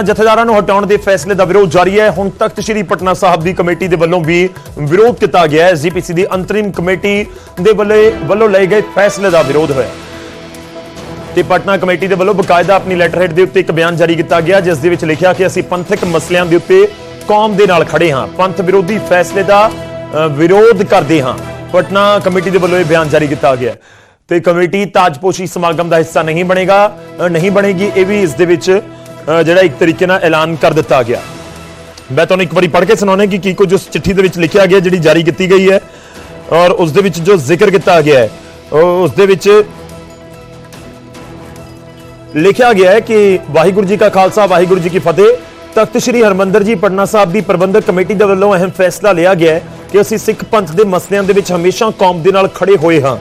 ਜਥੇਦਾਰਾਂ ਨੂੰ ਹਟਾਉਣ ਦੇ ਫੈਸਲੇ ਦਾ ਵਿਰੋਧ ਜਾਰੀ ਹੈ। ਹੁਣ ਤਖਤ ਸ੍ਰੀ ਪਟਨਾ ਸਾਹਿਬ ਦੀ ਕਮੇਟੀ ਦੇ ਵੱਲੋਂ ਵੀ ਵਿਰੋਧ ਕੀਤਾ ਗਿਆ ਹੈ। ਐਸਜੀਪੀਸੀ ਦੀ ਅੰਤਰਿਮ ਕਮੇਟੀ ਦੇ ਵੱਲੇ ਵੱਲੋਂ ਲਏ ਗਏ ਫੈਸਲੇ ਦਾ ਵਿਰੋਧ ਹੋਇਆ ਤੇ ਪਟਨਾ ਕਮੇਟੀ ਦੇ ਵੱਲੋਂ ਬਕਾਇਦਾ ਆਪਣੀ ਲੈਟਰ ਹੈਡ ਦੇ ਉੱਤੇ ਇੱਕ ਬਿਆਨ ਜਾਰੀ ਕੀਤਾ ਗਿਆ, ਜਿਸ ਦੇ ਵਿੱਚ ਲਿਖਿਆ ਕਿ ਅਸੀਂ ਪੰਥਕ ਮਸਲਿਆਂ ਦੇ ਉੱਤੇ ਕੌਮ ਦੇ ਨਾਲ ਖੜੇ ਹਾਂ। ਪੰਥ ਵਿਰੋਧੀ ਫੈਸਲੇ ਦਾ ਵਿਰੋਧ ਕਰਦੇ ਹਾਂ। ਪਟਨਾ ਕਮੇਟੀ ਦੇ ਵੱਲੋਂ ਇਹ ਬਿਆਨ ਜਾਰੀ ਕੀਤਾ ਗਿਆ ਤੇ ਕਮੇਟੀ ਤਾਜਪੋਸ਼ੀ ਸਮਾਗਮ ਦਾ ਹਿੱਸਾ ਨਹੀਂ ਬਣੇਗਾ ਨਹੀਂ ਬਣੇਗੀ, ਇਹ ਵੀ ਇਸ ਦੇ ਵਿੱਚ ਜਿਹੜਾ ਇੱਕ ਤਰੀਕੇ ਨਾਲ ਐਲਾਨ ਕਰ ਦਿੱਤਾ ਗਿਆ। ਮੈਂ ਤੁਹਾਨੂੰ ਇੱਕ ਵਾਰੀ ਪੜ੍ਹ ਕੇ ਸੁਣਾਉਣਾ ਕਿ ਕੀ ਕੁਝ ਉਸ ਚਿੱਠੀ ਦੇ ਵਿੱਚ ਲਿਖਿਆ ਗਿਆ ਜਿਹੜੀ ਜਾਰੀ ਕੀਤੀ ਗਈ ਹੈ ਔਰ ਉਸ ਦੇ ਵਿੱਚ ਜੋ ਜ਼ਿਕਰ ਕੀਤਾ ਗਿਆ ਹੈ, ਉਹ- ਉਸ ਦੇ ਵਿੱਚ ਲਿਖਿਆ ਗਿਆ ਹੈ ਕਿ ਵਾਹਿਗੁਰੂ ਜੀ ਕਾ ਖਾਲਸਾ, ਵਾਹਿਗੁਰੂ ਜੀ ਕੀ ਫਤਿਹ। ਤਖਤ ਸ੍ਰੀ ਹਰਮੰਦਰ ਜੀ ਪਟਨਾ ਸਾਹਿਬ ਦੀ ਪ੍ਰਬੰਧਕ ਕਮੇਟੀ ਦੇ ਵੱਲੋਂ ਅਹਿਮ ਫੈਸਲਾ ਲਿਆ ਗਿਆ ਹੈ ਕਿ ਅਸੀਂ ਸਿੱਖ ਪੰਥ ਦੇ ਮਸਲਿਆਂ ਦੇ ਵਿੱਚ ਹਮੇਸ਼ਾ ਕੌਮ ਦੇ ਨਾਲ ਖੜੇ ਹੋਏ ਹਾਂ।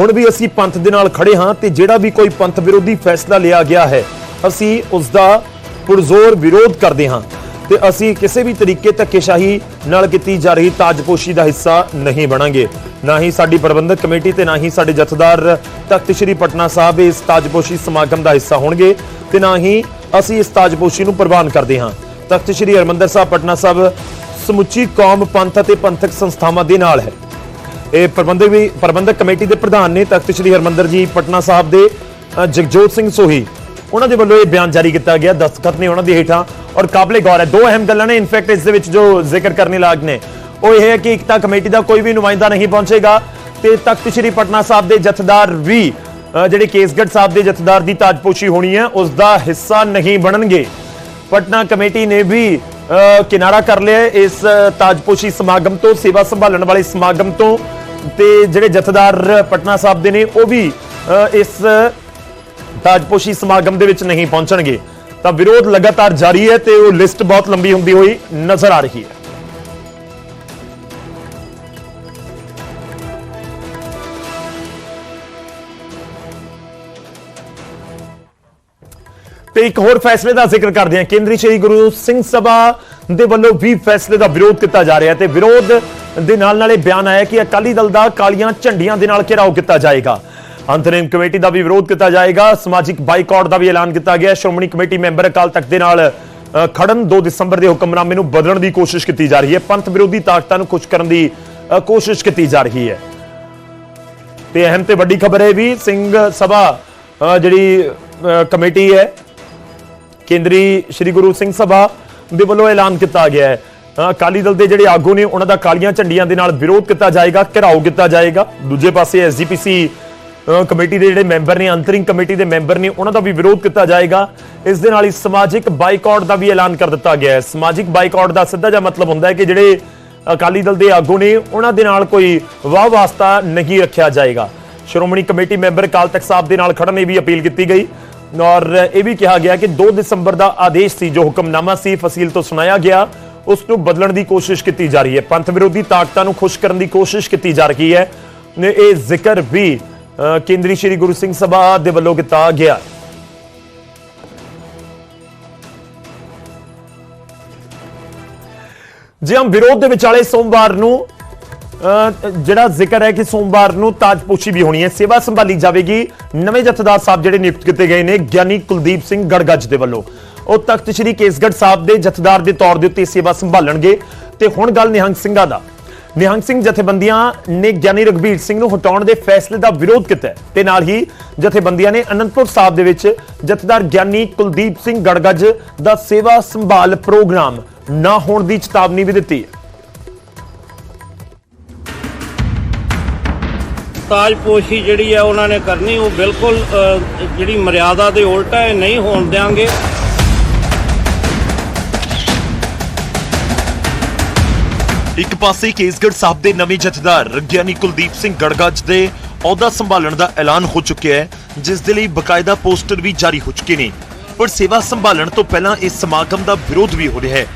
ਹੁਣ ਵੀ ਅਸੀਂ ਪੰਥ ਦੇ ਨਾਲ ਖੜੇ ਹਾਂ ਤੇ ਜਿਹੜਾ ਵੀ ਕੋਈ ਪੰਥ ਵਿਰੋਧੀ ਫੈਸਲਾ ਲਿਆ ਗਿਆ ਹੈ ਅਸੀਂ ਉਸ ਦਾ ਪੁਰਜ਼ੋਰ ਵਿਰੋਧ ਕਰਦੇ ਹਾਂ ਤੇ ਅਸੀਂ ਕਿਸੇ ਵੀ ਤਰੀਕੇ ਧੱਕੇਸ਼ਾਹੀ ਨਾਲ ਕੀਤੀ ਜਾ ਰਹੀ ਤਾਜਪੋਸ਼ੀ ਦਾ ਹਿੱਸਾ ਨਹੀਂ ਬਣਾਂਗੇ। ਨਾ ਹੀ ਸਾਡੀ ਪ੍ਰਬੰਧਕ ਕਮੇਟੀ ਤੇ ਨਾ ਹੀ ਸਾਡੇ ਜਥੇਦਾਰ ਤਖਤ ਸ੍ਰੀ ਪਟਨਾ ਸਾਹਿਬ ਇਸ ਤਾਜਪੋਸ਼ੀ ਸਮਾਗਮ ਦਾ ਹਿੱਸਾ ਹੋਣਗੇ ਤੇ ਨਾ ਹੀ ਅਸੀਂ ਇਸ ਤਾਜਪੋਸ਼ੀ ਨੂੰ ਪ੍ਰਵਾਨ ਕਰਦੇ ਹਾਂ। ਤਖਤ ਸ੍ਰੀ ਹਰਮੰਦਰ ਸਾਹਿਬ ਪਟਨਾ ਸਾਹਿਬ ਸਮੁੱਚੀ ਕੌਮ, ਪੰਥ ਅਤੇ ਪੰਥਕ ਸੰਸਥਾਵਾਂ ਦੇ ਨਾਲ ਹੈ। ਇਹ ਪ੍ਰਬੰਧਕ ਵੀ ਪ੍ਰਬੰਧਕ ਕਮੇਟੀ ਦੇ ਪ੍ਰਧਾਨ ਨੇ ਤਖਤ ਸ੍ਰੀ ਹਰਮੰਦਰ ਜੀ ਪਟਨਾ ਸਾਹਿਬ ਦੇ ਜਗਜੋਤ ਸਿੰਘ ਸੋਹੀ ਉਹਨਾਂ ਦੇ ਵੱਲੋਂ ਇਹ ਬਿਆਨ ਜਾਰੀ ਕੀਤਾ ਗਿਆ। ਦਸਤਖਤ ਨੇ ਉਹਨਾਂ ਦੇ ਹੇਠਾਂ ਔਰ ਕਾਬਲੇ ਗੌਰ ਹੈ। ਦੋ ਅਹਿਮ ਗੱਲਾਂ ਨੇ। ਇਨਫੈਕਟ ਇਸ ਦੇ ਵਿੱਚ ਜੋ ਜ਼ਿਕਰ ਕਰਨੇ ਲਾਗ ਨੇ ਉਹ ਇਹ ਹੈ ਕਿ ਇੱਕ ਤਾਂ ਕਮੇਟੀ ਦਾ ਕੋਈ ਵੀ ਨੁਮਾਇੰਦਾ ਨਹੀਂ ਪਹੁੰਚੇਗਾ। ਤੇ ਤਖਤ ਸ੍ਰੀ ਪਟਨਾ ਸਾਹਿਬ ਦੇ ਜਥੇਦਾਰ ਵੀ ਜਿਹੜੇ ਕੇਸਗੜ੍ਹ ਸਾਹਿਬ ਦੇ ਜਥੇਦਾਰ ਦੀ ਤਾਜਪੋਸ਼ੀ ਹੋਣੀ ਹੈ ਉਸ ਦਾ ਹਿੱਸਾ ਨਹੀਂ ਬਣਨਗੇ। ਪਟਨਾ ਕਮੇਟੀ ਨੇ ਵੀ ਅ, ਕਿਨਾਰਾ ਕਰ ਲਿਆ ਇਸ ਤਾਜਪੋਸ਼ੀ ਸਮਾਗਮ ਤੋਂ ਸੇਵਾ ਸੰਭਾਲਣ ਵਾਲੇ ਸਮਾਗਮ ਤੋਂ। ਤੇ ਜਿਹੜੇ ਜਥੇਦਾਰ ਪਟਨਾ ਸਾਹਿਬ ਦੇ ਨੇ ਉਹ ਵੀ ਅ, ਇਸ ਤਾਜਪੋਸ਼ੀ ਸਮਾਗਮ ਦੇ ਵਿੱਚ ਨਹੀਂ ਪਹੁੰਚਣਗੇ। ਤਾਂ ਵਿਰੋਧ ਲਗਾਤਾਰ ਜਾਰੀ ਹੈ ਤੇ ਉਹ ਲਿਸਟ ਬਹੁਤ ਲੰਬੀ ਹੁੰਦੀ ਹੋਈ ਨਜ਼ਰ ਆ ਰਹੀ ਹੈ। ਤੇ ਇੱਕ ਹੋਰ ਫੈਸਲੇ ਦਾ ਜ਼ਿਕਰ ਕਰਦੇ ਹਾਂ। ਕੇਂਦਰੀ ਸ਼੍ਰੀ ਗੁਰੂ ਸਿੰਘ ਸਭਾ ਦੇ ਵੱਲੋਂ ਵੀ ਫੈਸਲੇ ਦਾ ਵਿਰੋਧ ਕੀਤਾ ਜਾ ਰਿਹਾ ਤੇ ਵਿਰੋਧ ਦੇ ਨਾਲ ਨਾਲ ਇਹ ਬਿਆਨ ਆਇਆ ਕਿ ਅਕਾਲੀ ਦਲ ਦਾ ਕਾਲੀਆਂ ਝੰਡੀਆਂ ਦੇ ਨਾਲ ਘਿਰਾਓ ਕੀਤਾ ਜਾਏਗਾ। ਅੰਤਰਿਮ ਕਮੇਟੀ ਦਾ ਵੀ ਵਿਰੋਧ ਕੀਤਾ ਜਾਏਗਾ। ਸਮਾਜਿਕ ਬਾਈਕਾਟ ਦਾ ਵੀ ਐਲਾਨ ਕੀਤਾ ਗਿਆ। ਸ਼੍ਰੋਮਣੀ ਕਮੇਟੀ ਮੈਂਬਰ ਅਕਾਲ ਤਖਤ ਦੇ ਨਾਲ ਖੜਨ 2 ਦਸੰਬਰ ਦੇ ਹੁਕਮਨਾਮੇ ਨੂੰ ਬਦਲਣ ਦੀ ਕੋਸ਼ਿਸ਼ ਕੀਤੀ ਜਾ ਰਹੀ ਹੈ। ਪੰਥ ਵਿਰੋਧੀ ਤਾਕਤਾਂ ਨੂੰ ਖੁਸ਼ ਕਰਨ ਦੀ ਕੋਸ਼ਿਸ਼ ਕੀਤੀ ਜਾ ਰਹੀ ਹੈ। ਤੇ ਅਹਿਮ ਤੇ ਵੱਡੀ ਖਬਰ ਹੈ ਵੀ, ਸਿੰਘ ਸਭਾ ਜਿਹੜੀ ਕਮੇਟੀ ਹੈ, ਕੇਂਦਰੀ ਸ਼੍ਰੀ ਗੁਰੂ ਸਿੰਘ ਸਭਾ ਦੇ ਵੱਲੋਂ ਐਲਾਨ ਕੀਤਾ ਗਿਆ ਹੈ। ਅਕਾਲੀ ਦਲ ਦੇ ਜਿਹੜੇ ਆਗੂ ਨੇ, ਉਹਨਾਂ ਦਾ ਕਾਲੀਆਂ ਝੰਡੀਆਂ ਦੇ ਨਾਲ ਵਿਰੋਧ ਕੀਤਾ ਜਾਏਗਾ, ਘਿਰਾਓ ਕੀਤਾ ਜਾਏਗਾ। ਦੂਜੇ ਪਾਸੇ ਐਸਜੀਪੀਸੀ ਕਮੇਟੀ ਦੇ ਜਿਹੜੇ ਮੈਂਬਰ ਨੇ, ਅੰਤਰਿੰਗ ਕਮੇਟੀ ਦੇ ਮੈਂਬਰ ਨੇ, ਉਹਨਾਂ ਦਾ ਵੀ ਵਿਰੋਧ ਕੀਤਾ ਜਾਏਗਾ। ਇਸ ਦੇ ਨਾਲ ਹੀ ਸਮਾਜਿਕ ਬਾਈਕਾਟ ਦਾ ਵੀ ਐਲਾਨ ਕਰ ਦਿੱਤਾ ਗਿਆ ਹੈ। ਸਮਾਜਿਕ ਬਾਈਕਾਟ ਦਾ ਸਿੱਧਾ ਜਿਹਾ ਮਤਲਬ ਹੁੰਦਾ ਹੈ ਕਿ ਜਿਹੜੇ ਅਕਾਲੀ ਦਲ ਦੇ ਆਗੂ ਨੇ, ਉਹਨਾਂ ਦੇ ਨਾਲ ਕੋਈ ਵਾਹ ਵਾਸਤਾ ਨਹੀਂ ਰੱਖਿਆ ਜਾਏਗਾ। ਸ਼੍ਰੋਮਣੀ ਕਮੇਟੀ ਮੈਂਬਰ ਅਕਾਲ ਤਖਤ ਸਾਹਿਬ ਦੇ ਨਾਲ ਖੜਨ ਦੀ ਵੀ ਅਪੀਲ ਕੀਤੀ ਗਈ। ਔਰ ਇਹ ਵੀ ਕਿਹਾ ਗਿਆ ਕਿ 2 ਦਸੰਬਰ ਦਾ ਆਦੇਸ਼ ਸੀ, ਜੋ ਹੁਕਮਨਾਮਾ ਸੀ, ਫਸੀਲ ਤੋਂ ਸੁਣਾਇਆ ਗਿਆ। ਉਸ ਨੂੰ ਬਦਲਣ ਦੀ ਕੋਸ਼ਿਸ਼ ਕੀਤੀ ਜਾ ਰਹੀ ਹੈ। ਪੰਥ ਵਿਰੋਧੀ ਤਾਕਤਾਂ ਨੂੰ ਖੁਸ਼ ਕਰਨ ਦੀ ਕੋਸ਼ਿਸ਼ ਕੀਤੀ ਜਾ ਰਹੀ ਹੈ। ਇਹ ਜ਼ਿਕਰ ਵੀ ਕੇਂਦਰੀ ਸ਼੍ਰੀ ਗੁਰੂ ਸਿੰਘ ਸਭਾ ਦੇ ਵੱਲੋਂ ਕੀਤਾ ਗਿਆ। ਜੇ ਹਮ ਵਿਰੋਧ ਦੇ ਵਿਚਾਲੇ ਸੋਮਵਾਰ ਨੂੰ ਜਿਹੜਾ ਜ਼ਿਕਰ ਹੈ ਕਿ ਸੋਮਵਾਰ ਨੂੰ ਤਾਜਪੋਸ਼ੀ ਵੀ ਹੋਣੀ ਹੈ, ਸੇਵਾ ਸੰਭਾਲੀ ਜਾਵੇਗੀ। ਨਵੇਂ ਜਥੇਦਾਰ ਸਾਹਿਬ ਜਿਹੜੇ ਨਿਯੁਕਤ ਕੀਤੇ ਗਏ ਨੇ, ਗਿਆਨੀ ਕੁਲਦੀਪ ਸਿੰਘ ਗੜਗੱਜ ਦੇ ਵੱਲੋਂ। ਉਹ ਤਖਤ ਸ੍ਰੀ ਕੇਸਗੜ੍ਹ ਸਾਹਿਬ ਦੇ ਜਥੇਦਾਰ ਦੇ ਤੌਰ ਦੇ ਉੱਤੇ ਸੇਵਾ ਸੰਭਾਲਣਗੇ। ਤੇ ਹੁਣ ਗੱਲ ਨਿਹੰਗ ਸਿੰਘਾਂ ਦਾ। ਨਿਹੰਗ ਸਿੰਘ ਜਥੇਬੰਦੀਆਂ ਨੇ ਗਿਆਨੀ ਰਗਵੀਰ ਸਿੰਘ ਨੂੰ ਹਟਾਉਣ ਦੇ ਫੈਸਲੇ ਦਾ ਵਿਰੋਧ ਕੀਤਾ ਤੇ ਨਾਲ ਹੀ ਜਥੇਬੰਦੀਆਂ ਨੇ ਅਨੰਦਪੁਰ ਸਾਹਿਬ ਦੇ ਵਿੱਚ ਜਥੇਦਾਰ ਗਿਆਨੀ ਕੁਲਦੀਪ ਸਿੰਘ ਗੜਗੱਜ ਦਾ ਸੇਵਾ ਸੰਭਾਲ ਪ੍ਰੋਗਰਾਮ ਨਾ ਹੋਣ ਦੀ ਚੇਤਾਵਨੀ ਵੀ ਦਿੱਤੀ ਹੈ। ਤਾਜਪੋਸ਼ੀ ਜਿਹੜੀ ਹੈ ਉਹਨਾਂ ਨੇ ਕਰਨੀ, ਉਹ ਬਿਲਕੁਲ ਜਿਹੜੀ ਮਰਿਆਦਾ ਦੇ ਉਲਟ ਹੈ ਨਹੀਂ ਹੋਣ ਦਿਆਂਗੇ। ਇੱਕ ਪਾਸੇ ਕੇਸਗੜ੍ਹ ਸਾਹਿਬ ਦੇ ਨਵੇਂ ਜਥੇਦਾਰ ਗਿਆਨੀ ਕੁਲਦੀਪ ਸਿੰਘ ਗੜਗੱਜ ਦੇ ਅਹੁਦਾ ਸੰਭਾਲਣ ਦਾ ਐਲਾਨ ਹੋ ਚੁੱਕਿਆ ਹੈ, ਜਿਸ ਦੇ ਲਈ ਬਕਾਇਦਾ ਪੋਸਟਰ ਵੀ ਜਾਰੀ ਹੋ ਚੁੱਕੇ ਨੇ। ਪਰ ਸੇਵਾ ਸੰਭਾਲਣ ਤੋਂ ਪਹਿਲਾਂ ਇਸ ਸਮਾਗਮ ਦਾ ਵਿਰੋਧ ਵੀ ਹੋ ਰਿਹਾ ਹੈ।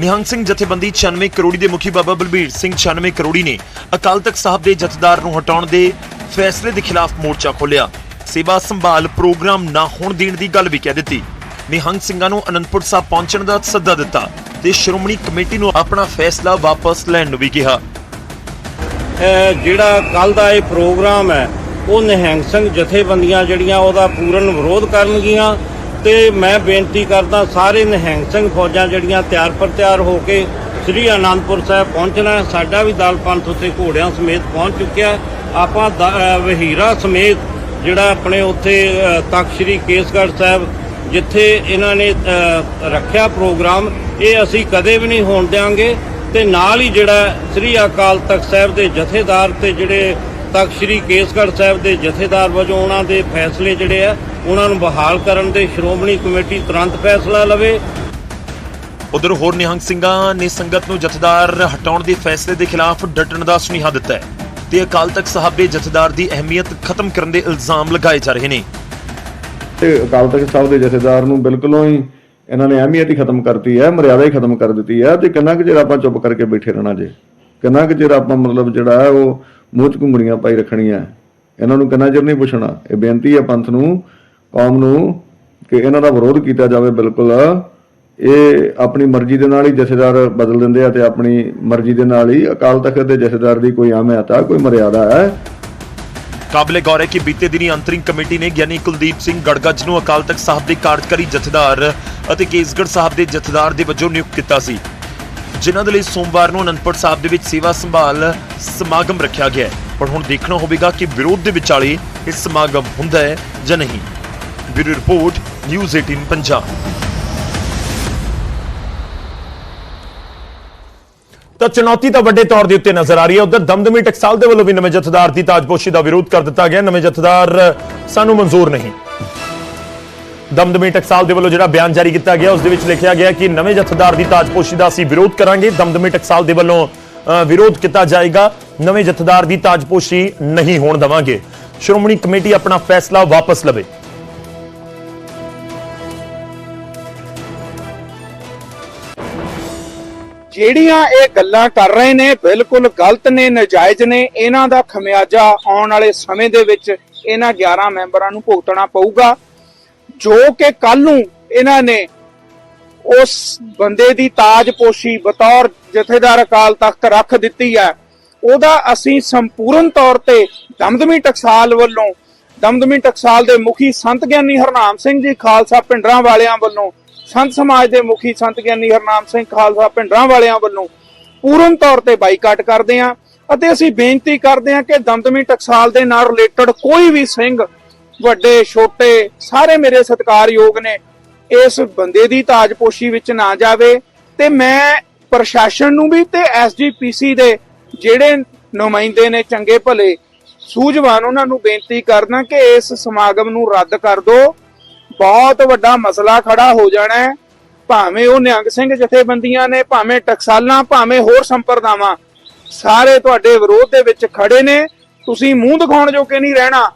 ਨਿਹੰਗ ਸਿੰਘ ਜਥੇਬੰਦੀ 96 ਕਰੋੜੀ ਦੇ ਮੁਖੀ ਬਾਬਾ ਬਲਬੀਰ ਸਿੰਘ 96 ਕਰੋੜੀ ਨੇ ਅਕਾਲ ਤਖਤ ਸਾਹਿਬ ਦੇ ਜਥੇਦਾਰ ਨੂੰ ਹਟਾਉਣ ਦੇ ਫੈਸਲੇ ਦੇ ਖਿਲਾਫ ਮੋਰਚਾ ਖੋਲ੍ਹਿਆ। ਸੇਵਾ ਸੰਭਾਲ ਪ੍ਰੋਗਰਾਮ ਨਾ ਹੋਣ ਦੇਣ ਦੀ ਗੱਲ ਵੀ ਕਹਿ ਦਿੱਤੀ। ਨਿਹੰਗ ਸਿੰਘਾਂ ਨੂੰ ਅਨੰਦਪੁਰ ਸਾਹਿਬ ਪਹੁੰਚਣ ਦਾ ਸੱਦਾ ਦਿੱਤਾ। ਤੇ ਸ਼੍ਰੋਮਣੀ ਕਮੇਟੀ ਨੂੰ ਆਪਣਾ ਫੈਸਲਾ ਵਾਪਸ ਲੈਣ ਨੂੰ ਵੀ ਕਿਹਾ। ਜਿਹੜਾ ਕੱਲ ਦਾ ਇਹ ਪ੍ਰੋਗਰਾਮ ਹੈ, ਉਹ ਨਿਹੰਗ ਸਿੰਘ ਜਥੇਬੰਦੀਆਂ ਜਿਹੜੀਆਂ, ਉਹਦਾ ਪੂਰਨ ਵਿਰੋਧ ਕਰਨਗੀਆਂ ਤੇ ਮੈਂ ਬੇਨਤੀ ਕਰਦਾ ਸਾਰੇ ਨਿਹੰਗ ਸਿੰਘ ਫੌਜਾਂ ਜਿਹੜੀਆਂ ਤਿਆਰ ਪਰ ਤਿਆਰ ਹੋ ਕੇ ਸ੍ਰੀ ਅਨੰਦਪੁਰ ਸਾਹਿਬ ਪਹੁੰਚਣਾ ਸਾਡਾ ਵੀ ਦਲ ਪੰਥ ਉੱਤੇ ਘੋੜਿਆਂ ਸਮੇਤ ਪਹੁੰਚ ਚੁੱਕਿਆ ਆਪਾਂ ਦ- ਵਹੀਰਾ ਸਮੇਤ ਜਿਹੜਾ ਆਪਣੇ ਉੱਥੇ ਤਖ਼ਤ ਸ੍ਰੀ ਕੇਸਗੜ੍ਹ ਸਾਹਿਬ ਜਿੱਥੇ ਇਹਨਾਂ ਨੇ ਰੱਖਿਆ ਪ੍ਰੋਗਰਾਮ, ਇਹ ਅਸੀਂ ਕਦੇ ਵੀ ਨਹੀਂ ਹੋਣ ਦਿਆਂਗੇ। ਤੇ ਨਾਲ ਹੀ ਜਿਹੜਾ ਸ੍ਰੀ ਅਕਾਲ ਤਖਤ ਸਾਹਿਬ ਦੇ ਜਥੇਦਾਰ ਤੇ ਜਿਹੜੇ ਤਖ਼ਤ ਸ੍ਰੀ ਕੇਸਗੜ੍ਹ ਸਾਹਿਬ ਦੇ ਜਥੇਦਾਰ ਵਜੋਂ ਉਹਨਾਂ ਦੇ ਫੈਸਲੇ ਜਿਹੜੇ ਆ, ਉਹਨਾਂ ਨੂੰ ਬਹਾਲ ਕਰਨ ਦੇ ਸ਼੍ਰੋਮਣੀ ਕਮੇਟੀ ਤੁਰੰਤ ਫੈਸਲਾ ਲਵੇ। ਉਧਰ ਹੋਰ ਨਿਹੰਗ ਸਿੰਘਾਂ ਨੇ ਸੰਗਤ ਨੂੰ ਜਥੇਦਾਰ ਹਟਾਉਣ ਦੇ ਫੈਸਲੇ ਦੇ ਖਿਲਾਫ ਡਟਣ ਦਾ ਸੁਨੇਹਾ ਦਿੱਤਾ ਹੈ। ਤੇ ਅਕਾਲ ਤਖਤ ਸਾਹਿਬ ਦੇ ਜਥੇਦਾਰ ਦੀ ਅਹਿਮੀਅਤ ਖਤਮ ਕਰਨ ਦੇ ਇਲਜ਼ਾਮ ਲਗਾਏ ਜਾ ਰਹੇ ਨੇ। ਤੇ ਅਕਾਲ ਤਖਤ ਸਾਹਿਬ ਦੇ ਜਥੇਦਾਰ ਨੂੰ ਬਿਲਕੁਲੋਂ ਹੀ ਇਹਨਾਂ ਨੇ ਅਹਿਮੀਅਤ ਹੀ ਖਤਮ ਕਰਤੀ ਹੈ, ਮਰਿਆਦਾ ਹੀ ਖਤਮ ਕਰ ਦਿੱਤੀ ਹੈ ਤੇ ਕਿੰਨਾ ਕੁ ਚਿਰ ਆਪਾਂ ਚੁੱਪ ਕਰਕੇ ਬੈਠੇ ਰਹਿਣਾ ਜੇ? ਕਿੰਨਾ ਕੁ ਚਿਰ ਆਪਾਂ ਮਤਲਬ ਜਿਹੜਾ ਹੈ ਉਹ ਮੂੰਹ 'ਚ ਘੁੰਗੜੀਆਂ ਪਾਈ ਰੱਖਣੀਆਂ ਇਹਨਾਂ ਨੂੰ ਕਿੰਨਾ ਚਿਰ ਨਹੀਂ ਪੁੱਛਣਾ? ਇਹ ਬੇਨਤੀ ਹੈ ਪੰਥ ਨੂੰ, ਕੌਮ ਨੂੰ ਕਿ ਇਹਨਾਂ ਦਾ ਵਿਰੋਧ ਕੀਤਾ ਜਾਵੇ ਬਿਲਕੁਲ। ਇਹ ਆਪਣੀ ਮਰਜ਼ੀ ਦੇ ਨਾਲ ਹੀ ਜਥੇਦਾਰ ਬਦਲ ਦਿੰਦੇ ਆ ਤੇ ਆਪਣੀ ਮਰਜ਼ੀ ਦੇ ਨਾਲ ਹੀ ਅਕਾਲ ਤਖਤ ਦੇ ਜਥੇਦਾਰ ਦੀ ਕੋਈ ਅਹਿਮੀਅਤ ਆ ਕੋਈ ਮਰਿਆਦਾ ਹੈ ਕਾਬਲੇ ਗੌਰ ਹੈ ਕਿ ਬੀਤੇ ਦਿਨੀ ਅੰਤਰਿੰਗ ਕਮੇਟੀ ਨੇ ਗਿਆਨੀ ਕੁਲਦੀਪ ਸਿੰਘ ਗੜਗੱਜ ਨੂੰ ਅਕਾਲ ਤਖਤ ਸਾਹਿਬ ਦੇ ਕਾਰਜਕਾਰੀ ਜਥੇਦਾਰ ਅਤੇ ਕੇਸਗੜ੍ਹ ਸਾਹਿਬ ਦੇ ਜਥੇਦਾਰ ਦੇ ਵਜੋਂ ਨਿਯੁਕਤ ਕੀਤਾ ਸੀ, ਜਿਨ੍ਹਾਂ ਦੇ ਲਈ ਸੋਮਵਾਰ ਨੂੰ ਅਨੰਦਪੁਰ ਸਾਹਿਬ ਦੇ ਵਿੱਚ ਸੇਵਾ ਸੰਭਾਲ ਸਮਾਗਮ ਰੱਖਿਆ ਗਿਆ ਹੈ। ਪਰ ਹੁਣ ਦੇਖਣਾ ਹੋਵੇਗਾ ਕਿ ਵਿਰੋਧ ਦੇ ਵਿਚਾਲੇ ਇਹ ਸਮਾਗਮ ਹੁੰਦਾ ਹੈ ਜਾਂ ਨਹੀਂ। Bureau report, news 18 Punjab. ਤਾਂ ਚੁਣੌਤੀ ਤਾਂ ਵੱਡੇ ਤੌਰ ਦੇ ਉੱਤੇ ਨਜ਼ਰ ਆ ਰਹੀ ਹੈ। ਉਧਰ ਦਮਦਮੀ ਟਕਸਾਲ ਦੇ ਵੱਲੋਂ ਵੀ ਨਵੇਂ ਜਥੇਦਾਰ ਦੀ ਤਾਜਪੋਸ਼ੀ ਦਾ ਵਿਰੋਧ ਕਰ ਦਿੱਤਾ ਗਿਆ। ਨਵੇਂ ਜਥੇਦਾਰ ਸਾਨੂੰ ਮਨਜ਼ੂਰ ਨਹੀਂ। ਦਮਦਮੀ ਟਕਸਾਲ ਦੇ ਵੱਲੋਂ ਜਿਹੜਾ ਬਿਆਨ ਜਾਰੀ ਕੀਤਾ ਗਿਆ ਉਸ ਦੇ ਵਿੱਚ ਲਿਖਿਆ ਗਿਆ ਕਿ ਨਵੇਂ ਜਥੇਦਾਰ ਦੀ ਤਾਜਪੋਸ਼ੀ ਦਾ ਅਸੀਂ ਵਿਰੋਧ ਕਰਾਂਗੇ। ਦਮਦਮੀ ਟਕਸਾਲ ਦੇ ਵੱਲੋਂ ਅ, ਵਿਰੋਧ ਕੀਤਾ ਜਾਏਗਾ। ਨਵੇਂ ਜਥੇਦਾਰ ਦੀ ਤਾਜਪੋਸ਼ੀ ਨਹੀਂ ਹੋਣ ਦੇਵਾਂਗੇ। ਸ਼੍ਰੋਮਣੀ ਕਮੇਟੀ ਆਪਣਾ ਫੈਸਲਾ ਵਾਪਸ ਲਵੇ। ਜਿਹੜੀਆਂ ਇਹ ਗੱਲਾਂ ਕਰ ਰਹੇ ਨੇ, ਬਿਲਕੁਲ ਗਲਤ ਨੇ, ਨਜਾਇਜ਼ ਨੇ, ਇਹਨਾਂ ਦਾ ਖਮਿਆਜਾ ਆਉਣ ਵਾਲੇ ਸਮੇਂ ਦੇ ਵਿੱਚ ਇਹਨਾਂ 11 ਮੈਂਬਰਾਂ ਨੂੰ ਭੁਗਤਣਾ ਪਊਗਾ। ਜੋ ਕਿ ਕੱਲ ਨੂੰ ਇਹਨਾਂ ਨੇ ਉਸ ਬੰਦੇ ਦੀ ਤਾਜਪੋਸ਼ੀ ਬਤੌਰ ਜਥੇਦਾਰ ਅਕਾਲ ਤਖਤ ਰੱਖ ਦਿੱਤੀ ਹੈ। ਉਹਦਾ ਅਸੀਂ ਸੰਪੂਰਨ ਤੌਰ ਤੇ ਦਮਦਮੀ ਟਕਸਾਲ ਵੱਲੋਂ, ਦਮਦਮੀ ਟਕਸਾਲ ਦੇ ਮੁਖੀ ਸੰਤ ਗਿਆਨੀ ਹਰਨਾਮ ਸਿੰਘ ਜੀ, ਖਾਲਸਾ ਪਿੰਡਰਾਂ ਵਾਲਿਆਂ ਵੱਲੋਂ ਸੰਤ ਸਮਾਜ ਦੇ ਮੁਖੀ ਸੰਤ ਗਿਆਨੀ ਹਰਨਾਮ ਸਿੰਘ ਖਾਲਸਾ ਪਿੰਡਰਾਂ ਵਾਲਿਆਂ ਵੱਲੋਂ ਪੂਰਨ ਤੌਰ ਤੇ ਬਾਈਕਾਟ ਕਰਦੇ ਹਾਂ ਅਤੇ ਅਸੀਂ ਬੇਨਤੀ ਕਰਦੇ ਹਾਂ ਕਿ ਦਮਦਮੀ ਟਕਸਾਲ ਦੇ ਨਾਲ ਰਿਲੇਟਡ ਕੋਈ ਵੀ ਸਿੰਘ, ਵੱਡੇ, ਛੋਟੇ, ਸਾਰੇ ਮੇਰੇ ਸਤਿਕਾਰਯੋਗ ਨੇ, ਇਸ ਬੰਦੇ ਦੀ ਤਾਜਪੋਸ਼ੀ ਵਿੱਚ ਨਾ ਜਾਵੇ ਤੇ ਮੈਂ ਪ੍ਰਸ਼ਾਸਨ ਨੂੰ ਵੀ ਤੇ ਐਸਜੀਪੀਸੀ ਦੇ ਜਿਹੜੇ ਨੁਮਾਇੰਦੇ ਨੇ ਚੰਗੇ ਭਲੇ, ਸੂਝਵਾਨ ਉਹਨਾਂ ਨੂੰ ਬੇਨਤੀ ਕਰਨਾ ਕਿ ਇਸ ਸਮਾਗਮ ਨੂੰ ਰੱਦ ਕਰ ਦਿਓ। ਬਹੁਤ ਵੱਡਾ ਮਸਲਾ ਖੜਾ ਹੋ ਜਾਣਾ ਹੈ। ਭਾਵੇਂ ਉਹ ਨਿਹੰਗ ਸਿੰਘ ਜਥੇਬੰਦੀਆਂ ਨੇ, ਭਾਵੇਂ ਟਕਸਾਲਾਂ, ਭਾਵੇਂ ਹੋਰ ਸੰਪਰਦਾਵਾਂ, ਸਾਰੇ ਤੁਹਾਡੇ ਵਿਰੋਧ ਦੇ ਵਿੱਚ ਖੜੇ ਨੇ। ਤੁਸੀਂ ਮੂੰਹ ਦਿਖਾਉਣ ਜੋਗੇ ਨਹੀਂ ਰਹਿਣਾ।